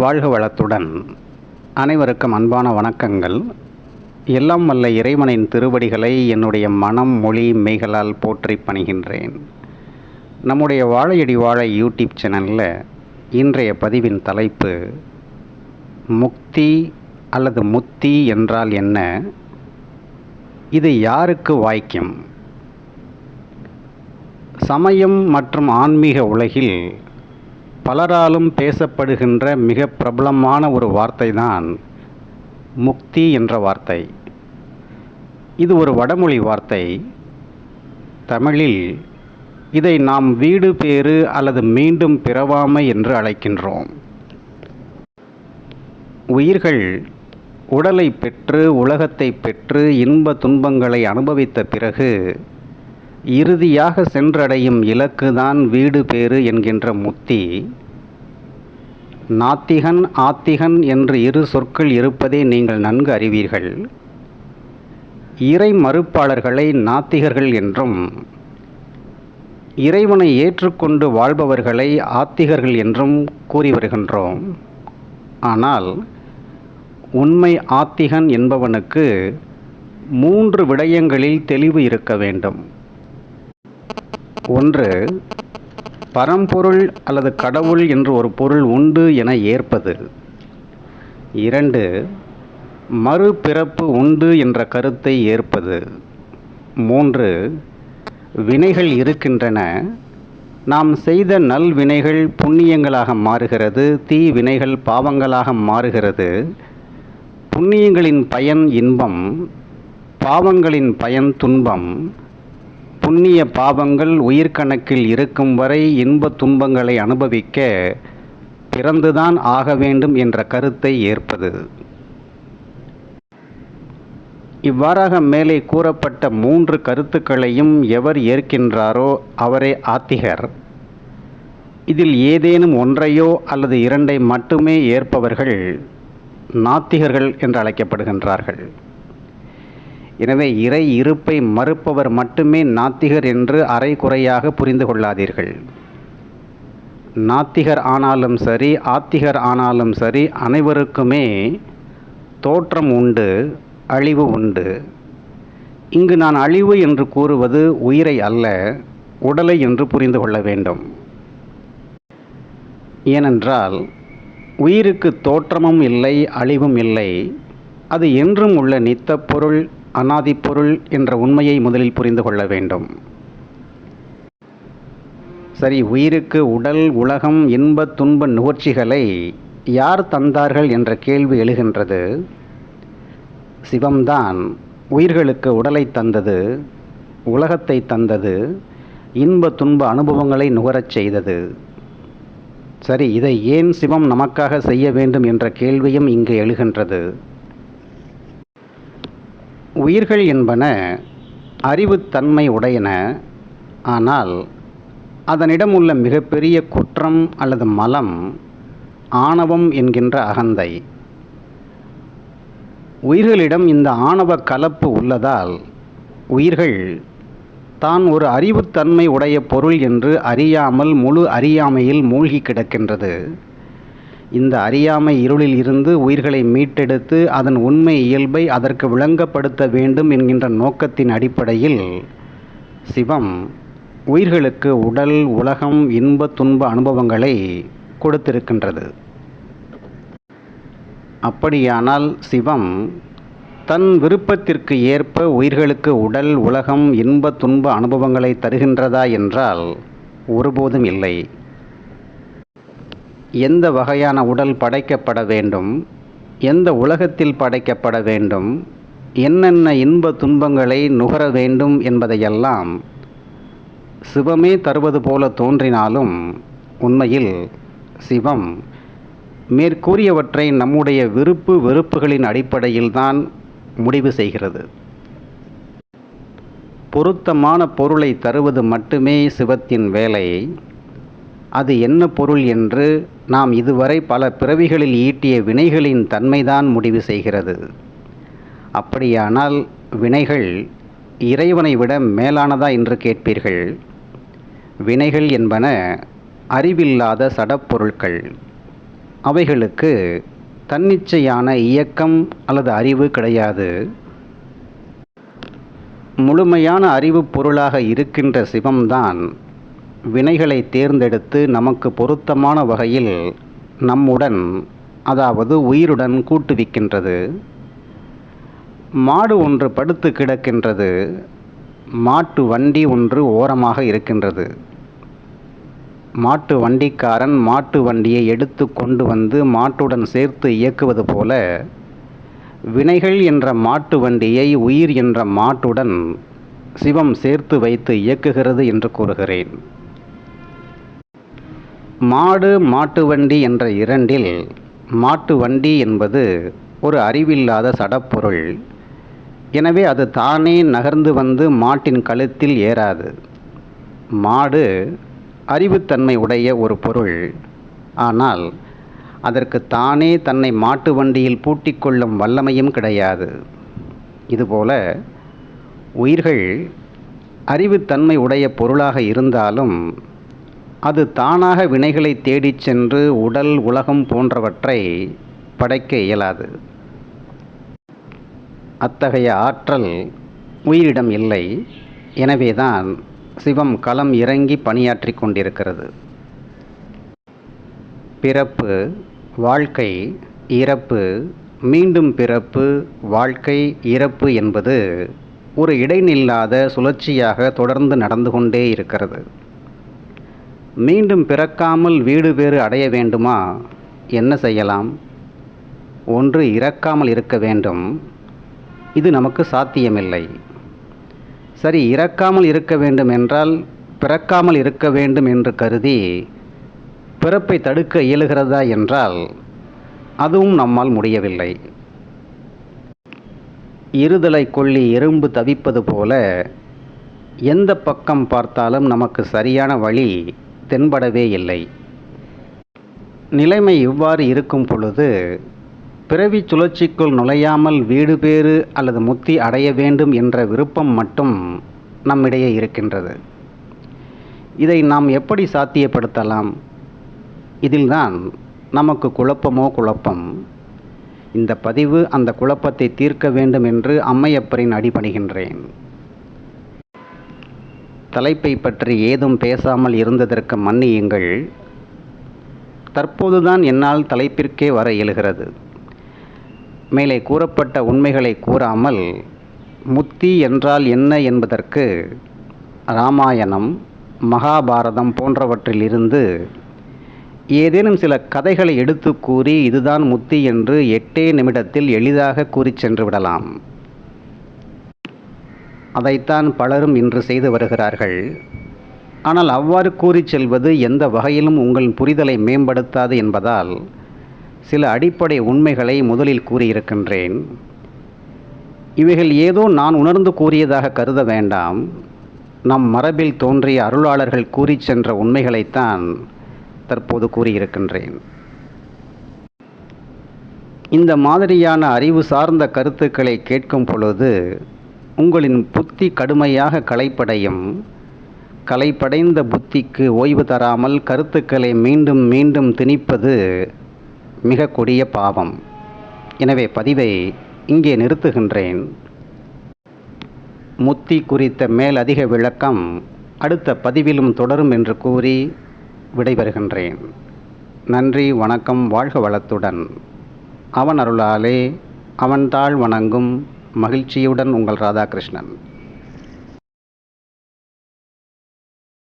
வாழ்க வளத்துடன். அனைவருக்கும் அன்பான வணக்கங்கள். எல்லாம் வல்ல இறைவனின் திருவடிகளை என்னுடைய மனம் மொழி மெய்களால் போற்றி பணிகின்றேன். நம்முடைய வாழையடி வாழை யூடியூப் சேனலில் இன்றைய பதிவின் தலைப்பு முக்தி அல்லது முத்தி என்றால் என்ன? இது யாருக்கு வாய்க்கும்? சமயம் மற்றும் ஆன்மீக உலகில் பலராலும் பேசப்படுகின்ற மிக பிரபலமான ஒரு வார்த்தை தான் முக்தி என்ற வார்த்தை. இது ஒரு வடமொழி வார்த்தை. தமிழில் இதை நாம் வீடு பேறு அல்லது மீண்டும் பிறவாமை என்று அழைக்கின்றோம். உயிர்கள் உடலை பெற்று உலகத்தை பெற்று இன்ப துன்பங்களை அனுபவித்த பிறகு இறுதியாக சென்றடையும் இலக்குதான் வீடு பேறு என்கின்ற முத்தி நாத்திகன் ஆத்திகன் என்று இரு சொற்கள் இருப்பதை நீங்கள் நன்கு அறிவீர்கள். இறை மறுப்பாளர்களை நாத்திகர்கள் என்றும் இறைவனை ஏற்றுக்கொண்டு வாழ்பவர்களை ஆத்திகர்கள் என்றும் கூறி வருகின்றோம். ஆனால் உண்மை ஆத்திகன் என்பவனுக்கு மூன்று விடயங்களில் தெளிவு இருக்க வேண்டும். ஒன்று பரம்பொருள் அல்லது கடவுள் என்று ஒரு பொருள் உண்டு என ஏற்பது. இரண்டு மறுபிறப்பு உண்டு என்ற கருத்தை ஏற்பது. மூன்று வினைகள் இருக்கின்றன. நாம் செய்த நல்வினைகள் புண்ணியங்களாக மாறுகிறது தீ வினைகள் பாவங்களாக மாறுகிறது. புண்ணியங்களின் பயன் இன்பம் பாவங்களின் பயன் துன்பம் புண்ணிய பாவங்கள் உயிர்கணக்கில் இருக்கும் வரை இன்ப துன்பங்களை அனுபவிக்க பிறந்துதான் ஆக வேண்டும் என்ற கருத்தை ஏற்பது. இவ்வாறாக மேலே கூறப்பட்ட மூன்று கருத்துக்களையும் எவர் ஏற்கின்றாரோ அவரே ஆத்திகர். இதில் ஏதேனும் ஒன்றையோ அல்லது இரண்டை மட்டுமே ஏற்பவர்கள் நாத்திகர்கள் என்று அழைக்கப்படுகின்றார்கள் எனவே இறை இருப்பை மறுப்பவர் மட்டுமே நாத்திகர் என்று அரை குறையாக புரிந்து கொள்ளாதீர்கள். நாத்திகர் ஆனாலும் சரி ஆத்திகர் ஆனாலும் சரி அனைவருக்குமே தோற்றம் உண்டு அழிவு உண்டு. இங்கு நான் அழிவு என்று கூறுவது உயிரை அல்ல உடலை என்று புரிந்து கொள்ள வேண்டும். ஏனென்றால் உயிருக்கு தோற்றமும் இல்லை அழிவும் இல்லை. அது என்றும் உள்ள நித்த பொருள் அனாதி பொருள் என்ற உண்மையை முதலில் புரிந்து கொள்ள வேண்டும். சரி உயிருக்கு உடல் உலகம் இன்ப துன்ப நுகர்ச்சிகளை யார் தந்தார்கள் என்ற கேள்வி எழுகின்றது. சிவம்தான் உயிர்களுக்கு உடலை தந்தது உலகத்தை தந்தது இன்ப துன்ப அனுபவங்களை நுகரச் செய்தது. சரி இதை ஏன் சிவம் நமக்காக செய்ய வேண்டும் என்ற கேள்வியும் இங்கு எழுகின்றது. உயிர்கள் என்பன அறிவுத்தன்மை உடையன ஆனால் அதனிடம் உள்ள மிகப்பெரிய குற்றம் அல்லது மலம் ஆணவம் என்கின்ற அகந்தை. உயிர்களிடம் இந்த ஆணவ கலப்பு உள்ளதால் உயிர்கள் தான் ஒரு அறிவுத்தன்மை உடைய பொருள் என்று அறியாமல் முழு அறியாமையில் மூழ்கி கிடக்கின்றது. இந்த அறியாமை இருளில் இருந்து உயிர்களை மீட்டெடுத்து அதன் உண்மை இயல்பை அதற்கு விளங்கப்படுத்த வேண்டும் என்கின்ற நோக்கத்தின் அடிப்படையில் சிவம் உயிர்களுக்கு உடல் உலகம் இன்ப துன்ப அனுபவங்களை கொடுத்திருக்கின்றது. அப்படியானால் சிவம் தன் விருப்பத்திற்கு ஏற்ப உயிர்களுக்கு உடல் உலகம் இன்ப துன்ப அனுபவங்களை தருகின்றதா என்றால் ஒருபோதும் இல்லை. எந்த வகையான உடல் படைக்கப்பட வேண்டும்? எந்த உலகத்தில் படைக்கப்பட வேண்டும்? என்னென்ன இன்ப துன்பங்களை நுகர வேண்டும் என்பதையெல்லாம் சிவமே தருவது போல தோன்றினாலும் உண்மையில் சிவம் மேற்கூறியவற்றை நம்முடைய விருப்பு வெறுப்புகளின் அடிப்படையில்தான் முடிவு செய்கிறது. பொருத்தமான பொருளை தருவது மட்டுமே சிவத்தின் வேலை. அது என்ன பொருள் என்று நாம் இதுவரை பல பிறவிகளில் ஈட்டிய வினைகளின் தன்மைதான் முடிவு செய்கிறது. அப்படியானால் வினைகள் இறைவனை விட மேலானதா என்று கேட்பீர்கள். வினைகள் என்பன அறிவில்லாத சடப்பொருட்கள் அவைகளுக்கு தன்னிச்சையான இயக்கம் அல்லது அறிவு கிடையாது. முழுமையான அறிவு பொருளாக இருக்கின்ற சிவம்தான் வினைகளை தேர்ந்தெடுத்து நமக்கு பொருத்தமான வகையில் நம்முடன் அதாவது உயிருடன் கூட்டுவிக்கின்றது. மாடு ஒன்று படுத்து கிடக்கின்றது. மாட்டு வண்டி ஒன்று ஓரமாக இருக்கின்றது. மாட்டு வண்டிக்காரன் மாட்டு வண்டியை எடுத்து கொண்டு வந்து மாட்டுடன் சேர்த்து இயக்குவது போல வினைகள் என்ற மாட்டு வண்டியை உயிர் என்ற மாட்டுடன் சிவம் சேர்த்து வைத்து இயக்குகிறது என்று கூறுகிறேன். மாடு மாட்டு வண்டி என்ற இரண்டில் மாட்டு வண்டி என்பது ஒரு அறிவில்லாத சடப்பொருள். எனவே அது தானே நகர்ந்து வந்து மாட்டின் கழுத்தில் ஏறாது. மாடு அறிவுத்தன்மை உடைய ஒரு பொருள். ஆனால் அதற்கு தானே தன்னை மாட்டு வண்டியில் பூட்டிக்கொள்ளும் வல்லமையும் கிடையாது. இதுபோல உயிர்கள் அறிவுத்தன்மை உடைய பொருளாக இருந்தாலும் அது தானாக வினைகளை தேடிச் சென்று உடல் உலகம் போன்றவற்றை படைக்க இயலாது. அத்தகைய ஆற்றல் உயிரிடம் இல்லை. எனவேதான் சிவம் களம் இறங்கி பணியாற்றி கொண்டிருக்கிறது. பிறப்பு வாழ்க்கை இறப்பு மீண்டும் பிறப்பு வாழ்க்கை இறப்பு என்பது ஒரு இடைநில்லாத சுழற்சியாக தொடர்ந்து நடந்து கொண்டே இருக்கிறது. மீண்டும் பிறக்காமல் வீடு பேறு அடைய வேண்டுமா? என்ன செய்யலாம்? ஒன்று இறக்காமல் இருக்க வேண்டும். இது நமக்கு சாத்தியமில்லை. சரி இறக்காமல் இருக்க வேண்டும் என்றால் பிறக்காமல் இருக்க வேண்டும் என்று கருதி பிறப்பை தடுக்க இயலுகிறதா என்றால் அதுவும் நம்மால் முடியவில்லை. இருதலை கொள்ளி எறும்பு தவிப்பது போல எந்த பக்கம் பார்த்தாலும் நமக்கு சரியான வழி தென்படவே இல்லை. நிலைமை இவ்வாறு இருக்கும் பொழுது பிறவி சுழற்சிக்குள் நுழையாமல் வீடு பேறு அல்லது முத்தி அடைய வேண்டும் என்ற விருப்பம் மட்டும் நம்மிடையே இருக்கின்றது. இதை நாம் எப்படி சாத்தியப்படுத்தலாம்? இதில்தான் நமக்கு குழப்பமோ குழப்பம். இந்த பதிவு அந்த குழப்பத்தை தீர்க்க வேண்டும் என்று அம்மையப்பரின் அடிபணிகின்றேன். தலைப்பை பற்றி ஏதும் பேசாமல் இருந்ததற்கு மன்னியுங்கள். தற்போதுதான் என்னால் தலைப்பிற்கே வர இயலுகிறது. மேலே கூறப்பட்ட உண்மைகளை கூறாமல் முத்தி என்றால் என்ன என்பதற்கு இராமாயணம் மகாபாரதம் போன்றவற்றிலிருந்து ஏதேனும் சில கதைகளை எடுத்து கூறி இதுதான் முத்தி என்று எட்டே நிமிடத்தில் எளிதாக கூறிச் சென்று விடலாம். அதைத்தான் பலரும் இன்று செய்து வருகிறார்கள். ஆனால் அவ்வாறு கூறிச் செல்வது எந்த வகையிலும் உங்கள் புரிதலை மேம்படுத்தாது என்பதால் சில அடிப்படை உண்மைகளை முதலில் கூறியிருக்கின்றேன். இவைகள் ஏதோ நான் உணர்ந்து கூறியதாக கருத வேண்டாம். நம் மரபில் தோன்றிய அருளாளர்கள் கூறிச் சென்ற உண்மைகளைத்தான் தற்போது கூறியிருக்கின்றேன். இந்த மாதிரியான அறிவு சார்ந்த கருத்துக்களை கேட்கும் பொழுது உங்களின் புத்தி கடுமையாக களைப்படையும். களைப்படைந்த புத்திக்கு ஓய்வு தராமல் கருத்துக்களை மீண்டும் மீண்டும் திணிப்பது மிக கொடிய பாவம். எனவே பதிவை இங்கே நிறுத்துகின்றேன். முத்தி குறித்த மேலதிக விளக்கம் அடுத்த பதிவிலும் தொடரும் என்று கூறி விடைபெறுகின்றேன். நன்றி வணக்கம் வாழ்க வளத்துடன். அவன் அருளாலே அவன் தாழ் வணங்கும் மகிழ்ச்சியுடன் உங்கள் ராதாகிருஷ்ணன்.